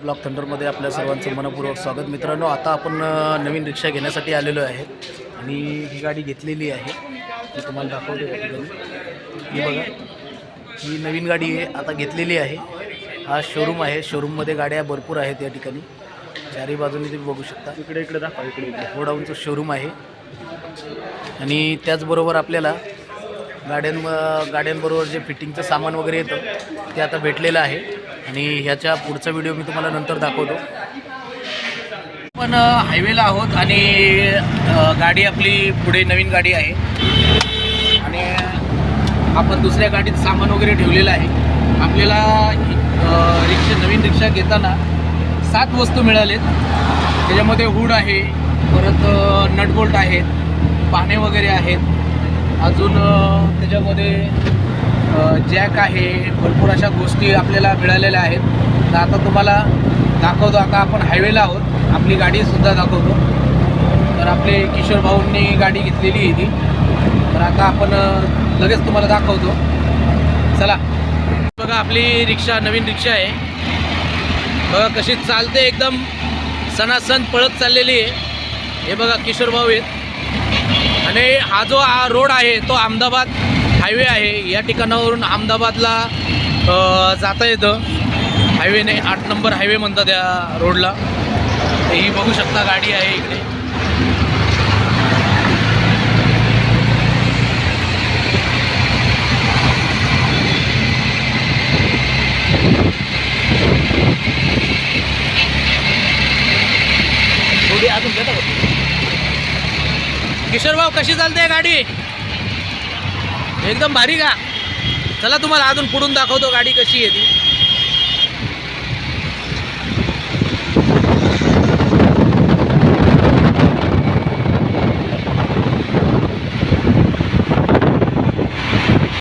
Block थंडरमध्ये आपल्या सर्वांचं मनपूर्वक स्वागत. मित्रांनो आता आपण नवीन रिक्षा घेण्यासाठी आलेलो आहे. आणि ही गाडी घेतलेली आहे. मी तुम्हाला दाखवते ही बघा ही नवीन गाडी आहे. आता घेतलेली आहे. हा शोरूम आहे. शोरूममध्ये गाड्या भरपूर आहेत या ठिकाणी. चारही बाजूने तुम्ही बघू शकता. इकडे इकडे दाखवा इकडे इकडे. गोडाऊनचं शोरूम आहे. आणि त्याचबरोबर आपल्याला गाड्यां गाड्यांबरोबर जे फिटिंगचं सामान वगैरे येतं ते आता भेटलेलं आहे. आणि ह्याच्या पुढचा व्हिडिओ मी तुम्हाला नंतर दाखवतो. आपण हायवेला आहोत आणि गाडी आपली पुढे नवीन गाडी आहे. आणि आपण दुसऱ्या गाडीत सामान वगैरे ठेवलेलं आहे. आपल्याला रिक्षा नवीन रिक्षा घेताना सात वस्तू मिळालेत. त्याच्यामध्ये हुड आहे परत नटबोल्ट आहेत पाने वगैरे आहेत. अजून त्याच्यामध्ये जॅक आहे भरपूर अशा गोष्टी आपल्याला मिळालेल्या आहेत. तर आता तुम्हाला दाखवतो आता आपण हायवेला आहोत. आपली गाडीसुद्धा दाखवतो. तर आपले किशोर भाऊंनी गाडी घेतलेली आहे ती. तर आता आपण लगेच तुम्हाला दाखवतो. चला. बघा आपली रिक्षा नवीन रिक्षा आहे. बघा कशी चालते एकदम. सणासण पळत चाललेली आहे. हे बघा किशोर भाऊ आहेत. आणि हा जो हा रोड आहे तो अहमदाबाद हायवे आहे. या ठिकाणावरून अहमदाबादला जाता येतं. हायवेने आठ नंबर हायवे म्हणतात या रोडला. ही बघू शकता गाडी आहे इकडे. किशोरभाऊ किशोर कशी चालते गाडी? एकदम भारी का चला तुम्हाला अजून पुढून दाखवतो गाडी कशी आहे ती.